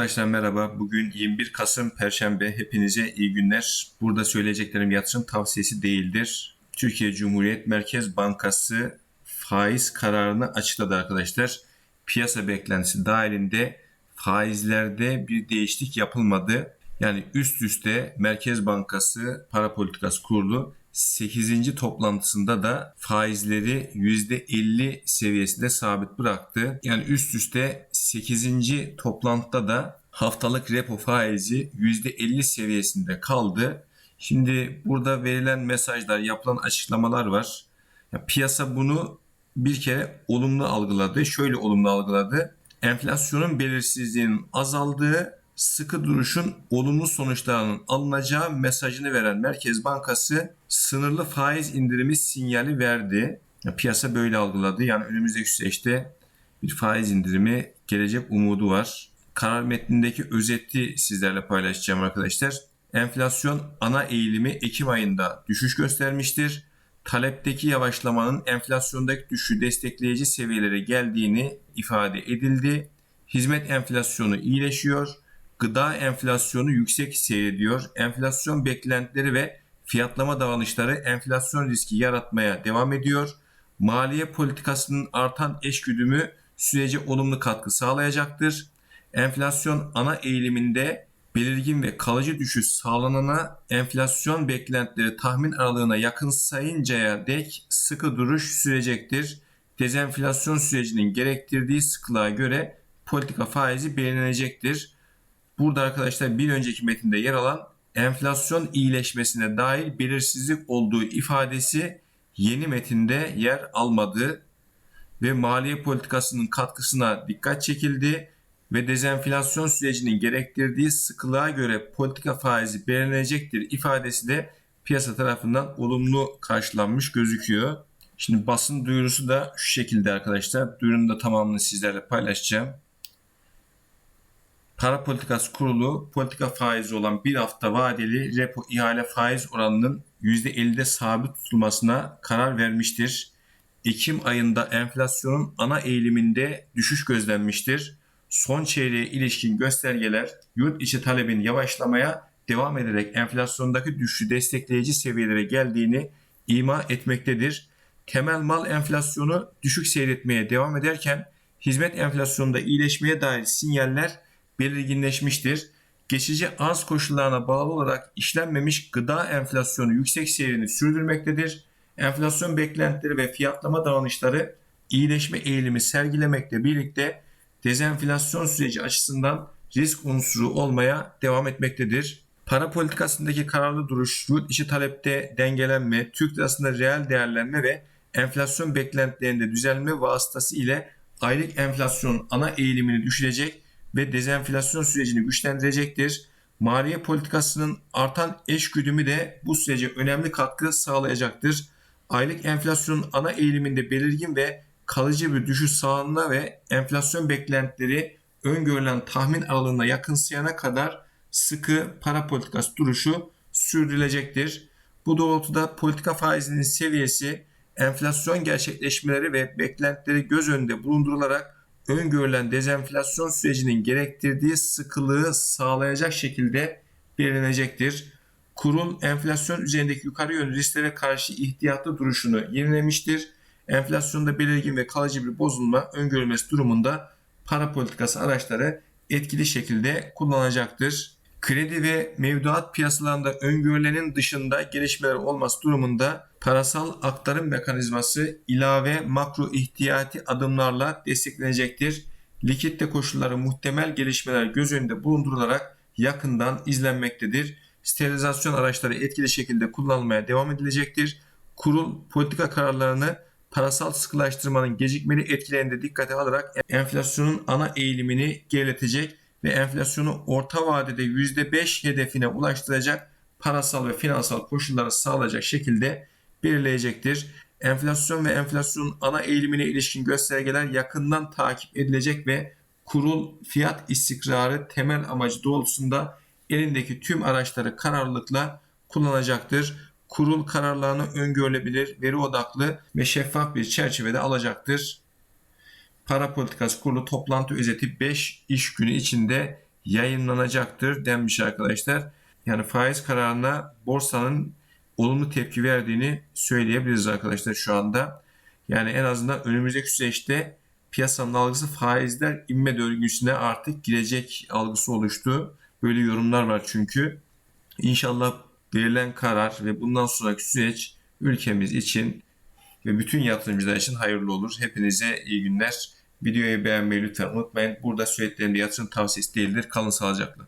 Arkadaşlar merhaba. Bugün 21 Kasım Perşembe. Hepinize iyi günler. Burada söyleyeceklerim yatırım tavsiyesi değildir. Türkiye Cumhuriyet Merkez Bankası faiz kararını açıkladı arkadaşlar. Piyasa beklentisi dahilinde faizlerde bir değişiklik yapılmadı. Yani üst üste Merkez Bankası Para Politikası Kurulu 8. toplantısında da faizleri %50 seviyesinde sabit bıraktı. Yani üst üste 8. toplantıda da haftalık repo faizi %50 seviyesinde kaldı. Şimdi burada verilen mesajlar, yapılan açıklamalar var. Ya piyasa bunu bir kere olumlu algıladı. Şöyle olumlu algıladı. Enflasyonun belirsizliğinin azaldığı, sıkı duruşun olumlu sonuçlarının alınacağı mesajını veren Merkez Bankası sınırlı faiz indirimi sinyali verdi. Ya piyasa böyle algıladı. Yani önümüzdeki süreçte bir faiz indirimi gelecek umudu var. Karar metnindeki özeti sizlerle paylaşacağım arkadaşlar. Enflasyon ana eğilimi Ekim ayında düşüş göstermiştir. Talepteki yavaşlamanın enflasyondaki düşüşü destekleyici seviyelere geldiğini ifade edildi. Hizmet enflasyonu iyileşiyor. Gıda enflasyonu yüksek seyrediyor. Enflasyon beklentileri ve fiyatlama davranışları enflasyon riski yaratmaya devam ediyor. Maliye politikasının artan eşgüdümü sürece olumlu katkı sağlayacaktır. Enflasyon ana eğiliminde belirgin ve kalıcı düşüş sağlanana enflasyon beklentileri tahmin aralığına yakınsayıncaya dek sıkı duruş sürecektir. Dezenflasyon sürecinin gerektirdiği sıklığa göre politika faizi belirlenecektir. Burada arkadaşlar bir önceki metinde yer alan enflasyon iyileşmesine dair belirsizlik olduğu ifadesi yeni metinde yer almadı ve maliye politikasının katkısına dikkat çekildi ve dezenflasyon sürecinin gerektirdiği sıkılığa göre politika faizi belirlenecektir ifadesi de piyasa tarafından olumlu karşılanmış gözüküyor. Şimdi basın duyurusu da şu şekilde arkadaşlar. Duyurunun da tamamını sizlerle paylaşacağım. Para Politikası Kurulu politika faizi olan bir hafta vadeli repo ihale faiz oranının %50'de sabit tutulmasına karar vermiştir. Ekim ayında enflasyonun ana eğiliminde düşüş gözlenmiştir. Son çeyreğe ilişkin göstergeler yurt içi talebin yavaşlamaya devam ederek enflasyondaki düşüşü destekleyici seviyelere geldiğini ima etmektedir. Temel mal enflasyonu düşük seyretmeye devam ederken hizmet enflasyonunda iyileşmeye dair sinyaller belirginleşmiştir. Geçici arz koşullarına bağlı olarak işlenmemiş gıda enflasyonu yüksek seyrini sürdürmektedir. Enflasyon beklentileri ve fiyatlama davranışları iyileşme eğilimi sergilemekle birlikte dezenflasyon süreci açısından risk unsuru olmaya devam etmektedir. Para politikasındaki kararlı duruş, yurt içi talepte dengelenme, Türk lirasında reel değerlenme ve enflasyon beklentilerinde düzelme vasıtası ile aylık enflasyon ana eğilimini düşürecek ve dezenflasyon sürecini güçlendirecektir. Maliye politikasının artan eş güdümü de bu sürece önemli katkı sağlayacaktır. Aylık enflasyonun ana eğiliminde belirgin ve kalıcı bir düşüş sağlanına ve enflasyon beklentileri öngörülen tahmin aralığına yakınsayana kadar sıkı para politikası duruşu sürdürülecektir. Bu doğrultuda politika faizinin seviyesi enflasyon gerçekleşmeleri ve beklentileri göz önünde bulundurularak öngörülen dezenflasyon sürecinin gerektirdiği sıkılığı sağlayacak şekilde belirlenecektir. Kurul enflasyon üzerindeki yukarı yönlü risklere karşı ihtiyatlı duruşunu yenilemiştir. Enflasyonda belirgin ve kalıcı bir bozulma öngörülmesi durumunda para politikası araçları etkili şekilde kullanacaktır. Kredi ve mevduat piyasalarında öngörülenin dışında gelişmeler olması durumunda parasal aktarım mekanizması ilave makro ihtiyati adımlarla desteklenecektir. Likitte koşulları muhtemel gelişmeler göz önünde bulundurularak yakından izlenmektedir. Sterilizasyon araçları etkili şekilde kullanılmaya devam edilecektir. Kurul politika kararlarını parasal sıkılaştırmanın gecikmeli etkilerinde dikkate alarak enflasyonun ana eğilimini geriletecek ve enflasyonu orta vadede %5 hedefine ulaştıracak parasal ve finansal koşulları sağlayacak şekilde belirleyecektir. Enflasyon ve enflasyonun ana eğilimine ilişkin göstergeler yakından takip edilecek ve kurul fiyat istikrarı temel amacı doğrultusunda elindeki tüm araçları kararlılıkla kullanacaktır. Kurul kararlarını öngörülebilir, veri odaklı ve şeffaf bir çerçevede alacaktır. Para Politikası Kurulu toplantı özeti 5 iş günü içinde yayınlanacaktır denmiş arkadaşlar. Yani faiz kararına borsanın olumlu tepki verdiğini söyleyebiliriz arkadaşlar şu anda. Yani en azından önümüzdeki süreçte piyasanın algısı faizler inme döngüsüne artık girecek algısı oluştu. Böyle yorumlar var çünkü. İnşallah verilen karar ve bundan sonraki süreç ülkemiz için ve bütün yatırımcılar için hayırlı olur. Hepinize iyi günler. Videoyu beğenmeyi lütfen unutmayın. Burada bir yatırım tavsiyesi değildir. Kalın sağlıcakla.